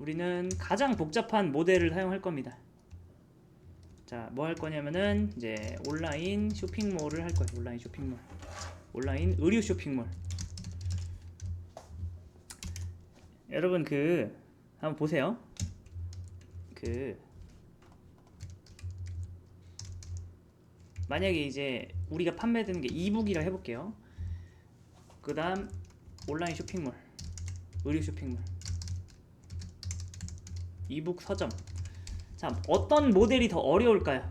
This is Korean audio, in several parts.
우리는 가장 복잡한 모델을 사용할 겁니다. 자, 뭐 할 거냐면은 이제 온라인 쇼핑몰을 할 거예요. 온라인 쇼핑몰. 온라인 의류 쇼핑몰. 여러분 그 한번 보세요. 그 만약에 이제 우리가 판매되는 게 이북이라 해볼게요. 그다음 온라인 쇼핑몰, 의류 쇼핑몰, 이북 서점. 자, 어떤 모델이 더 어려울까요?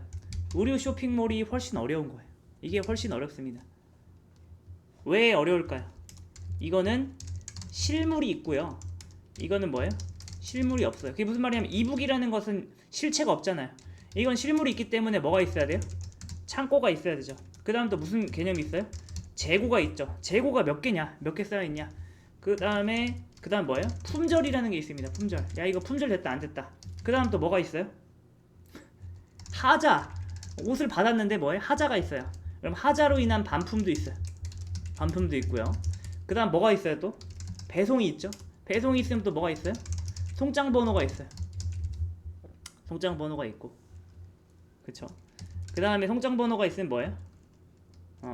의류 쇼핑몰이 훨씬 어려운 거예요. 이게 훨씬 어렵습니다. 왜 어려울까요? 이거는 실물이 있고요. 이거는 뭐예요? 실물이 없어요. 그게 무슨 말이냐면 이북이라는 것은 실체가 없잖아요. 이건 실물이 있기 때문에 뭐가 있어야 돼요? 창고가 있어야 되죠. 그 다음 또 무슨 개념이 있어요? 재고가 있죠. 재고가 몇 개냐? 몇 개 쌓여 있냐? 그 다음에 그 다음 뭐예요? 품절이라는 게 있습니다. 품절. 야 이거 품절 됐다 안 됐다. 그 다음 또 뭐가 있어요? 하자. 옷을 받았는데 뭐예요? 하자가 있어요. 그럼 하자로 인한 반품도 있어요. 반품도 있고요. 그 다음 뭐가 있어요 또? 배송이 있죠. 배송이 있으면 또 뭐가 있어요? 송장 번호가 있어요. 송장 번호가 있고. 그쵸? 그 다음에 송장 번호가 있으면 뭐예요? 어,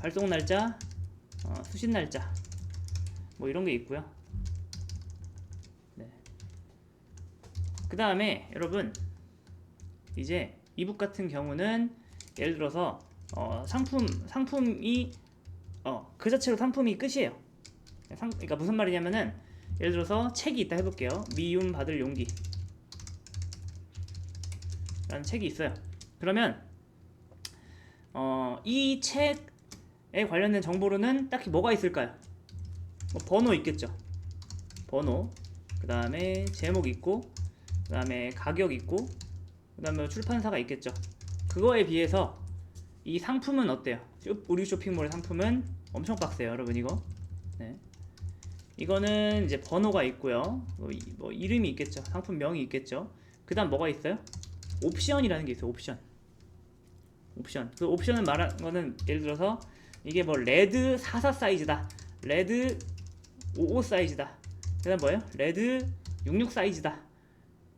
발송 날짜, 어, 수신 날짜, 뭐 이런 게 있고요. 네. 그 다음에 여러분 이제 이북 같은 경우는 예를 들어서 어, 상품 상품이 어, 그 자체로 상품이 끝이에요. 상, 그러니까 무슨 말이냐면은 예를 들어서 책이 있다 해볼게요. 미움 받을 용기. 라는 책이 있어요. 그러면 어, 이 책에 관련된 정보로는 딱히 뭐가 있을까요? 뭐 번호 있겠죠. 번호. 그 다음에 제목 있고, 그 다음에 가격 있고, 그 다음에 출판사가 있겠죠. 그거에 비해서 이 상품은 어때요? 쇼- 우리 쇼핑몰의 상품은 엄청 빡세요, 여러분 이거. 네. 이거는 이제 번호가 있고요. 뭐, 이- 뭐 이름이 있겠죠. 상품명이 있겠죠. 그 다음 뭐가 있어요? 옵션이라는 게 있어요. 옵션. 옵션. 그 옵션은 말하는 거는 예를 들어서 이게 뭐 레드 44 사이즈다. 레드 55 사이즈다. 그 다음 뭐예요? 레드 66 사이즈다.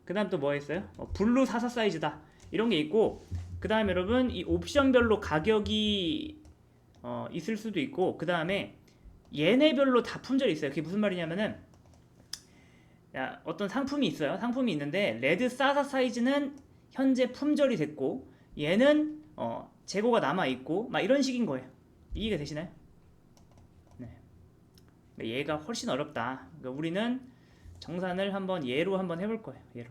그 다음 또 뭐 있어요? 어, 블루 44 사이즈다. 이런 게 있고 그 다음 여러분 이 옵션별로 가격이 어, 있을 수도 있고 그 다음에 얘네별로 다 품절이 있어요. 그게 무슨 말이냐면은 야, 어떤 상품이 있어요. 상품이 있는데 레드 44 사이즈는 현재 품절이 됐고 얘는 어, 재고가 남아 있고 막 이런 식인 거예요. 이해가 되시나요? 네. 그러니까 얘가 훨씬 어렵다. 그러니까 우리는 정산을 한번 예로 한번 해볼 거예요. 예로.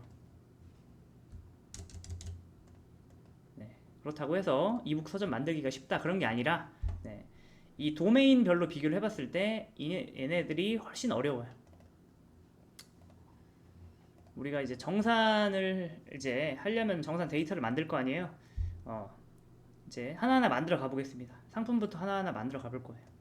네. 그렇다고 해서 이북 서점 만들기가 쉽다 그런 게 아니라 네. 이 도메인별로 비교를 해봤을 때 이- 얘네들이 훨씬 어려워요. 우리가 이제 정산을 이제 하려면 정산 데이터를 만들 거 아니에요. 어, 이제 하나하나 만들어 가보겠습니다. 상품부터 하나하나 만들어 가볼 거예요.